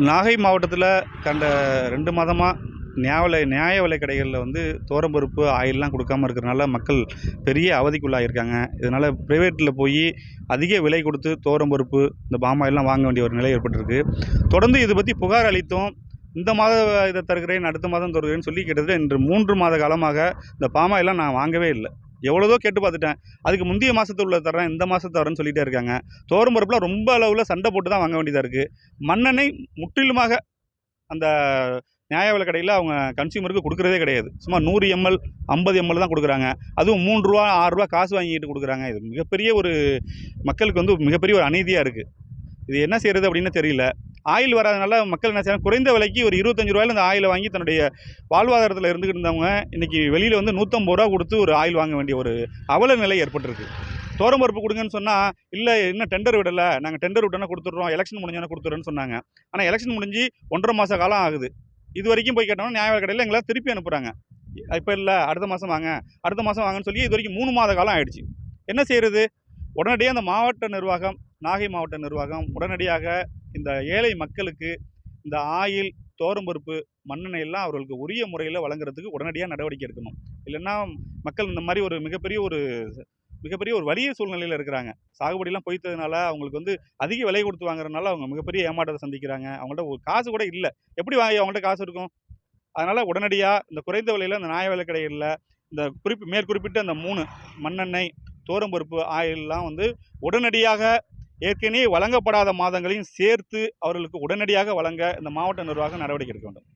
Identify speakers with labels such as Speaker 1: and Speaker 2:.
Speaker 1: நாகை மாவட்டத்தில் கடந்த ரெண்டு மாதமாக நியாய விலை நியாய விலை கடைகளில் வந்து தோரம்பருப்பு ஆயிலெலாம் கொடுக்காம இருக்கிறனால மக்கள் பெரிய அவதிக்குள்ளாகியிருக்காங்க இதனால் ப்ரைவேட்டில் போய் அதிக விலை கொடுத்து தோரம்பருப்பு இந்த பாமாயிலெலாம் வாங்க வேண்டிய ஒரு நிலை ஏற்பட்டிருக்கு. தொடர்ந்து இது பற்றி புகார் அளித்தோம் இந்த மாதம் இதை தருகிறேன் அடுத்த மாதம் தருகிறேன்னு சொல்லி கிட்டத்தட்ட இன்று மூன்று மாத காலமாக இந்த பாமாயிலாம் நான் வாங்கவே இல்லை. எவ்வளோதோ கேட்டு பார்த்துட்டேன். அதுக்கு முந்தைய மாதத்துல உள்ள தரேன் இந்த மாதத்து தரேன்னு சொல்லிகிட்டே இருக்காங்க. துவரம் பருப்புலாம் ரொம்ப அளவில் சண்டை போட்டு தான் வாங்க வேண்டியதாக இருக்குது மண்ணெண்ணெய் முற்றிலுமாக அந்த நியாய விலை கடையில் அவங்க கன்சியூமருக்கு கொடுக்குறதே கிடையாது. சும்மா நூறு எம்எல் ஐம்பது எம்எல் தான் கொடுக்குறாங்க. அதுவும் மூணு ரூபா ஆறு ரூபா காசு வாங்கிட்டு கொடுக்குறாங்க. இது மிகப்பெரிய ஒரு மக்களுக்கு வந்து மிகப்பெரிய ஒரு அநீதியாக இருக்குது இது என்ன செய்கிறது அப்படின்னு தெரியல. ஆயில் வராதனால மக்கள் என்ன செய்யணும் குறைந்த விலைக்கு ஒரு இருபத்தஞ்சு ரூபாயில இந்த ஆயிலை வாங்கி தன்னுடைய வாழ்வாதாரத்தில் இருந்துகிட்டு இருந்தவங்க இன்றைக்கி வெளியில் வந்து நூற்றம்பது ரூபா கொடுத்து ஒரு ஆயில் வாங்க வேண்டிய ஒரு அவல நிலை ஏற்பட்டிருக்கு. தோரம் பருப்பு கொடுங்கன்னு சொன்னால் இல்லை இன்னும் டெண்டர் விடலை. நாங்கள் டெண்டர் விட்டோன்னா கொடுத்துட்றோம். எலெக்ஷன் முடிஞ்சோன்னா கொடுத்துட்றோன்னு சொன்னாங்க. ஆனால் எலெக்ஷன் முடிஞ்சு ஒன்றரை மாத காலம் ஆகுது. இது வரைக்கும் போய் கேட்டோம்னா நியாய கடையில் எங்களை திருப்பி அனுப்புகிறாங்க இப்போ இல்லை அடுத்த மாதம் வாங்க அடுத்த மாதம் வாங்கன்னு சொல்லி இது வரைக்கும் மூணு மாத காலம் ஆயிடுச்சு. என்ன செய்கிறது உடனடியாக அந்த மாவட்ட நிர்வாகம் நாகை மாவட்ட நிர்வாகம் உடனடியாக இந்த ஏழை மக்களுக்கு இந்த ஆயில் தோரம்பருப்பு மண்ணெண்ணெய் எல்லாம் அவர்களுக்கு உரிய முறையில் வழங்குறதுக்கு உடனடியாக நடவடிக்கை எடுக்கணும். இல்லைன்னா மக்கள் இந்த மாதிரி ஒரு மிகப்பெரிய ஒரு மிகப்பெரிய ஒரு வலிய சூழ்நிலையில் இருக்கிறாங்க. சாகுபடியெல்லாம் பொய்த்ததுனால அவங்களுக்கு வந்து அதிக விலை கொடுத்து வாங்குறதுனால அவங்க மிகப்பெரிய ஏமாற்றத்தை சந்திக்கிறாங்க. அவங்கள்ட்ட ஒரு காசு கூட இல்லை. எப்படி வாங்கி அவங்கள்ட்ட காசு இருக்கும்? அதனால் உடனடியாக இந்த குறைந்த விலையில் இந்த நியாய விலை கடைகளில் இந்த குறிப்பு மேற்குறிப்பிட்ட அந்த மூணு மண்ணெண்ணெய் தோரம்பருப்பு ஆயிலெலாம் வந்து உடனடியாக ஏற்கனவே வழங்கப்படாத மாதங்களையும் சேர்த்து அவர்களுக்கு உடனடியாக வழங்க இந்த மாவட்ட நிர்வாகம் நடவடிக்கை எடுக்க வேண்டும்.